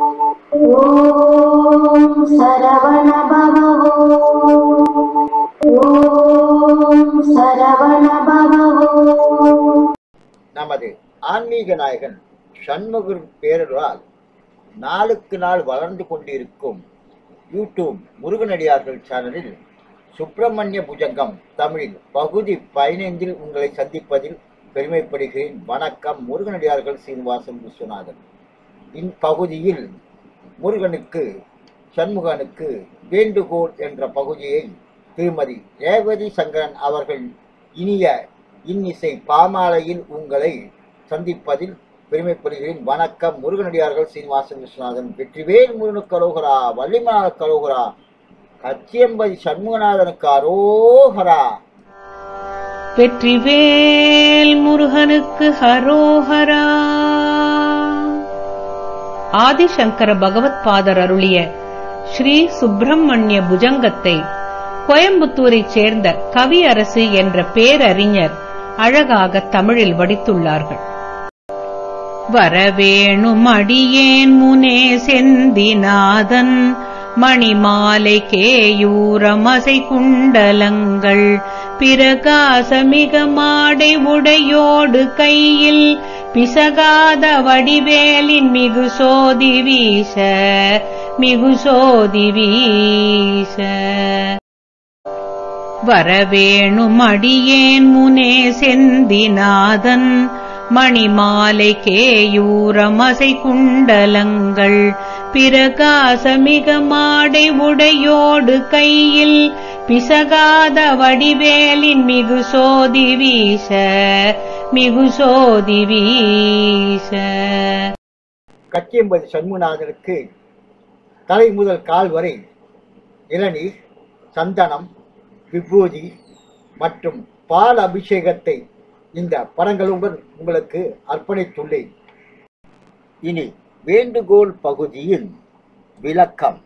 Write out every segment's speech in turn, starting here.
ஓம் நமது ஆன்மீக நாயகன் சண்முகர் பேரருளால் நாளுக்கு நாள் வளர்ந்து கொண்டிருக்கும் யூடியூப் முருகனடியார்கள் சேனலில் சுப்பிரமணிய புஜங்கம் தமிழில் பகுதி பதினைந்தில் உங்களை சந்திப்பதில் பெருமைப்படுகிறேன். வணக்கம் முருகனடியார்கள் சீனிவாசன் விஸ்வநாதன். இப்பகுதியில் முருகனுக்கு சண்முகனுக்கு வேண்டுகோள் என்ற பகுதியை திருமதி ரேவதி சங்கரன் அவர்கள் இனிய இன்னிசை பாமாலையில் உங்களை சந்திப்பதில் பெருமைப்படுகிறேன். வணக்கம் முருகனடியார்கள் சீனிவாசன் விஸ்வநாதன். வெற்றிவேல் முருகனுக்கு அரோகரா வள்ளிமநாத கரோகரா கச்சியம்பதி சண்முகநாதனுக்கு அரோகரா. வெற்றிவேல் முருகனுக்கு ஹரோஹரா ஆதிசங்கர பகவத் பாதர் அருளிய ஸ்ரீ சுப்பிரமணிய புஜங்கத்தை கோயம்புத்தூரைச் சேர்ந்த கவியரசு என்ற பேரறிஞர் அழகாக தமிழில் வடித்துள்ளார்கள். வரவேணும் அடியேன் முனே செந்திநாதன் மணிமாலை கேயூரமசை குண்டலங்கள் பிரகாசமிக மாடை உடையோடு கையில் பிசகாத வடிவேலின் மிகு சோதி வீச மிகு சோதி வீச. வரவேணும் அடியேன் முனே செந்திநாதன் மணிமாலை கேயூரமசை குண்டலங்கள் பிரகாசமிக மாடை உடையோடு கையில் பிசகாத வடிவேலின் மிகு சோதி வீச மிகுசோதி வீச. கச்சியம்பதி சண்முநாதனுக்கு தலை முதல் கால் வரை இளநீர் சந்தனம் விபூதி மற்றும் பால் அபிஷேகத்தை இந்த படங்களுடன் உங்களுக்கு அர்ப்பணித்துள்ளேன். இனி வேண்டுகோள் பகுதியில் விளக்கம்.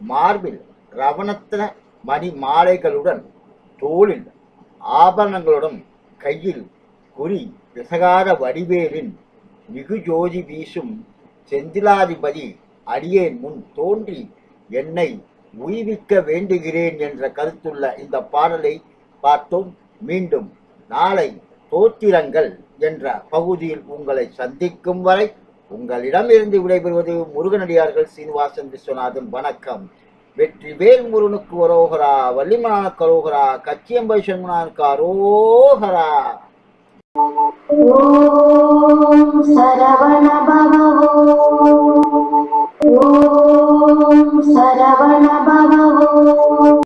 மார்பில் ரவணத்தின மணி மாலைகளுடன் தோளில் ஆபரணங்களுடன் கையில் பொறி விசகார வடிவேலின் மிகு ஜோதி வீசும் செந்திலாதிபதி அடியேன் முன் தோன்றி என்னை உய்விக்க வேண்டுகிறேன் என்ற கருத்துள்ள இந்த பாடலை பார்த்தோம். மீண்டும் நாளை தோத்திரங்கள் என்ற பகுதியில் உங்களை சந்திக்கும் வரை உங்களிடமிருந்து விடைபெறுவது முருகனடியார்கள் சீனிவாசன் விஸ்வநாதன். வணக்கம். வெற்றி வேல் முருகனுக்கு வரோகரா வள்ளிமலான கரோகரா கச்சியம்பை சண்முனானுக்கு அரோகரா